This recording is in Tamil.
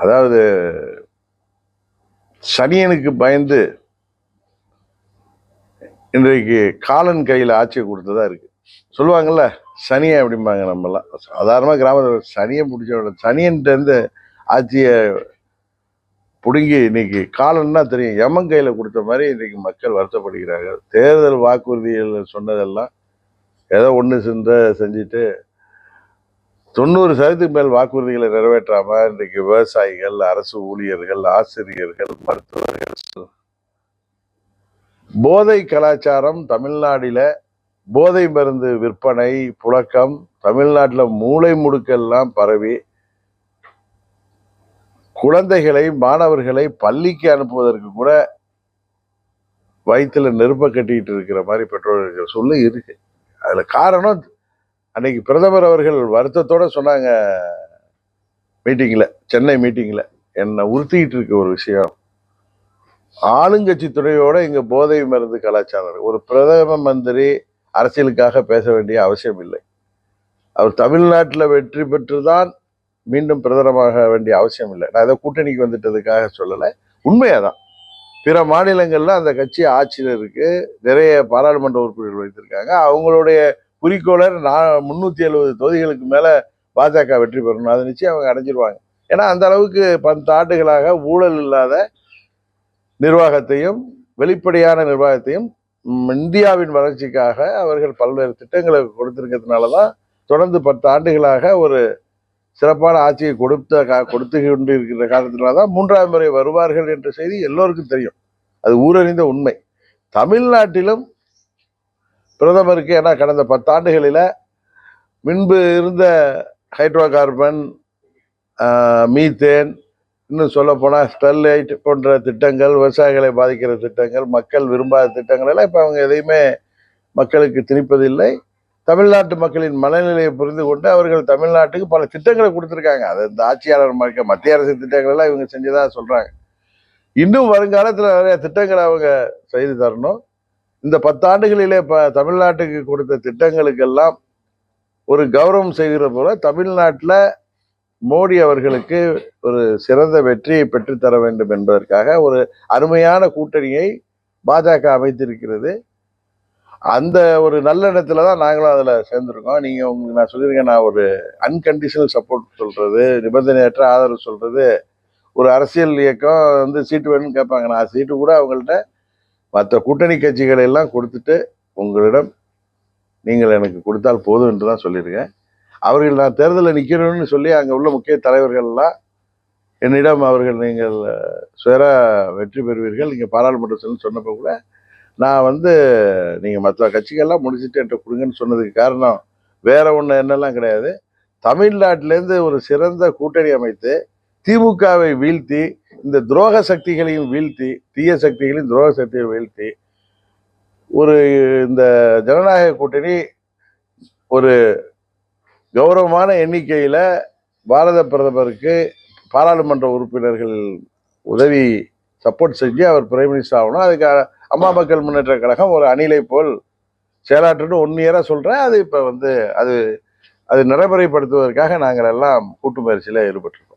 அதாவது சனியனுக்கு பயந்து இன்றைக்கு காலன் கையில் ஆட்சியை கொடுத்ததா இருக்கு. சொல்லுவாங்கல்ல சனியை அப்படிம்பாங்க நம்மலாம் சாதாரணமாக கிராமத்தில் சனியை பிடிச்ச சனியன்ட்டு ஆட்சியை பிடுங்கி இன்னைக்கு காலன்னா தெரியும். எமன் கையில் கொடுத்த மாதிரி இன்னைக்கு மக்கள் வருத்தப்படுகிறார்கள். தேர்தல் வாக்குறுதிகள் சொன்னதெல்லாம் ஏதோ ஒன்று சென்ற செஞ்சுட்டு தொண்ணூறு சதவீதத்துக்கு மேல் வாக்குறுதிகளை நிறைவேற்றாம இன்றைக்கு விவசாயிகள் அரசு ஊழியர்கள் ஆசிரியர்கள் மருத்துவர்கள் போதை கலாச்சாரம் தமிழ்நாட்டில போதை மருந்து விற்பனை புழக்கம் தமிழ்நாட்டில் மூளை முடுக்கெல்லாம் பரவி குழந்தைகளை மாணவர்களை பள்ளிக்கு அனுப்புவதற்கு கூட வயிற்றுல நெருப்ப கட்டிக்கிட்டு இருக்கிற மாதிரி பெற்றோர்கள் சொல்லு இருக்கு. அதில் காரணம் அன்னைக்கு பிரதமர் அவர்கள் வருத்தத்தோட சொன்னாங்க மீட்டிங்கில் சென்னை மீட்டிங்கில் என்னை உறுத்திக்கிட்டு இருக்க ஒரு விஷயம். ஆளுங்கட்சி துறையோட இங்கே போதை மருந்து கலாச்சாரம் ஒரு பிரதம மந்திரி அரசியலுக்காக பேச வேண்டிய அவசியம் இல்லை. அவர் தமிழ்நாட்டில் வெற்றி பெற்றுதான் மீண்டும் பிரதமராக வேண்டிய அவசியம் இல்லை. நான் ஏதோ கூட்டணிக்கு வந்துட்டதுக்காக சொல்லலை. உண்மையாக தான் பிற மாநிலங்களில் அந்த கட்சி ஆட்சியில் இருக்குது நிறைய பாராளுமன்ற உறுப்பினர்கள் வைத்திருக்காங்க. அவங்களுடைய குறிக்கோளர் நான் முந்நூற்றி எழுபது தொகுதிகளுக்கு மேலே பாஜக வெற்றி பெறணும். அதை நிச்சயம் அவங்க அடைஞ்சிருவாங்க. ஏன்னா அந்த அளவுக்கு பத்து ஆண்டுகளாக ஊழல் இல்லாத நிர்வாகத்தையும் வெளிப்படையான நிர்வாகத்தையும் இந்தியாவின் வளர்ச்சிக்காக அவர்கள் பல்வேறு திட்டங்களை கொடுத்திருக்கிறதுனால தான் தொடர்ந்து பத்து ஆண்டுகளாக ஒரு சிறப்பான ஆட்சியை கொடுத்த கா- கொடுத்து கொண்டு இருக்கிற காரணத்தினால தான் மூன்றாவது முறை வருவார்கள் என்ற செய்தி எல்லோருக்கும் தெரியும். அது ஊரறிந்த உண்மை. தமிழ்நாட்டிலும் பிரதமருக்கு ஏன்னா கடந்த பத்தாண்டுகளில் முன்பு இருந்த ஹைட்ரோ கார்பன் மீத்தேன் இன்னும் சொல்லப்போனால் ஸ்டெர்லைட் போன்ற திட்டங்கள் விவசாயிகளை பாதிக்கிற திட்டங்கள் மக்கள் விரும்பாத திட்டங்கள் எல்லாம் இப்போ அவங்க எதையுமே மக்களுக்கு திணிப்பதில்லை. தமிழ்நாட்டு மக்களின் மனநிலையை புரிந்து கொண்டு அவர்கள் தமிழ்நாட்டுக்கு பல திட்டங்களை கொடுத்துருக்காங்க. அது இந்த ஆட்சியாளர் மக்க மத்திய அரசு திட்டங்கள் எல்லாம் இவங்க செஞ்சதா சொல்கிறாங்க இன்னும் வருங்காலத்தில் நிறைய திட்டங்களை அவங்க செய்து தரணும். இந்த பத்தாண்டுகளிலே ப தமிழ்நாட்டுக்கு கொடுத்த திட்டங்களுக்கெல்லாம் ஒரு கௌரவம் செய்கிற போல தமிழ்நாட்டில் மோடி அவர்களுக்கு ஒரு சிறந்த வெற்றியை பெற்றுத்தர வேண்டும் என்பதற்காக ஒரு அருமையான கூட்டணியை பாஜக அமைத்திருக்கிறது. அந்த ஒரு நல்ல இடத்துல தான் நாங்களும் அதில் சேர்ந்துருக்கோம். நீங்கள் உங்களுக்கு நான் சொல்லியிருக்கேன் நான் ஒரு அன்கண்டிஷனல் சப்போர்ட் சொல்கிறது நிபந்தனையற்ற ஆதரவு சொல்கிறது ஒரு அரசியல் இயக்கம் வந்து சீட்டு வேணும்னு கேட்பாங்க. நான் சீட்டு கூட அவங்கள்ட்ட மற்ற கூட்டணி கட்சிகளை எல்லாம் கொடுத்துட்டு உங்களிடம் நீங்கள் எனக்கு கொடுத்தால் போதும் என்று தான் சொல்லியிருக்கேன். அவர்கள் நான் தேர்தலில் நிற்கணும்னு சொல்லி அங்கே உள்ள முக்கிய தலைவர்கள்லாம் என்னிடம் அவர்கள் நீங்கள் சுயர வெற்றி பெறுவீர்கள் நீங்கள் பாராளுமன்றத்தில் சொன்னப்போ கூட நான் வந்து நீங்கள் மற்ற கட்சிகள்லாம் முடிச்சுட்டு என்கிட்ட கொடுங்கன்னு சொன்னதுக்கு காரணம் வேற ஒன்று என்னெல்லாம் கிடையாது. தமிழ்நாட்டிலேருந்து ஒரு சிறந்த கூட்டணி அமைத்து திமுகவை வீழ்த்தி இந்த துரோக சக்திகளையும் வீழ்த்தி தீய சக்திகளையும் துரோக சக்தியை வீழ்த்தி ஒரு இந்த ஜனநாயக கூட்டணி ஒரு கௌரவமான எண்ணிக்கையில் பாரத பிரதமருக்கு பாராளுமன்ற உறுப்பினர்கள் உதவி சப்போர்ட் செஞ்சு அவர் பிரைம் மினிஸ்டர் ஆகணும். அதுக்கு அம்மா மக்கள் முன்னேற்ற கழகம் ஒரு அணிலை போல் செயலாற்றுன்னு ஒன் இயராக சொல்கிறேன் அது இப்போ வந்து அது அது நடைமுறைப்படுத்துவதற்காக நாங்கள் எல்லாம் கூட்டு முயற்சியில் ஈடுபட்டிருக்கோம்.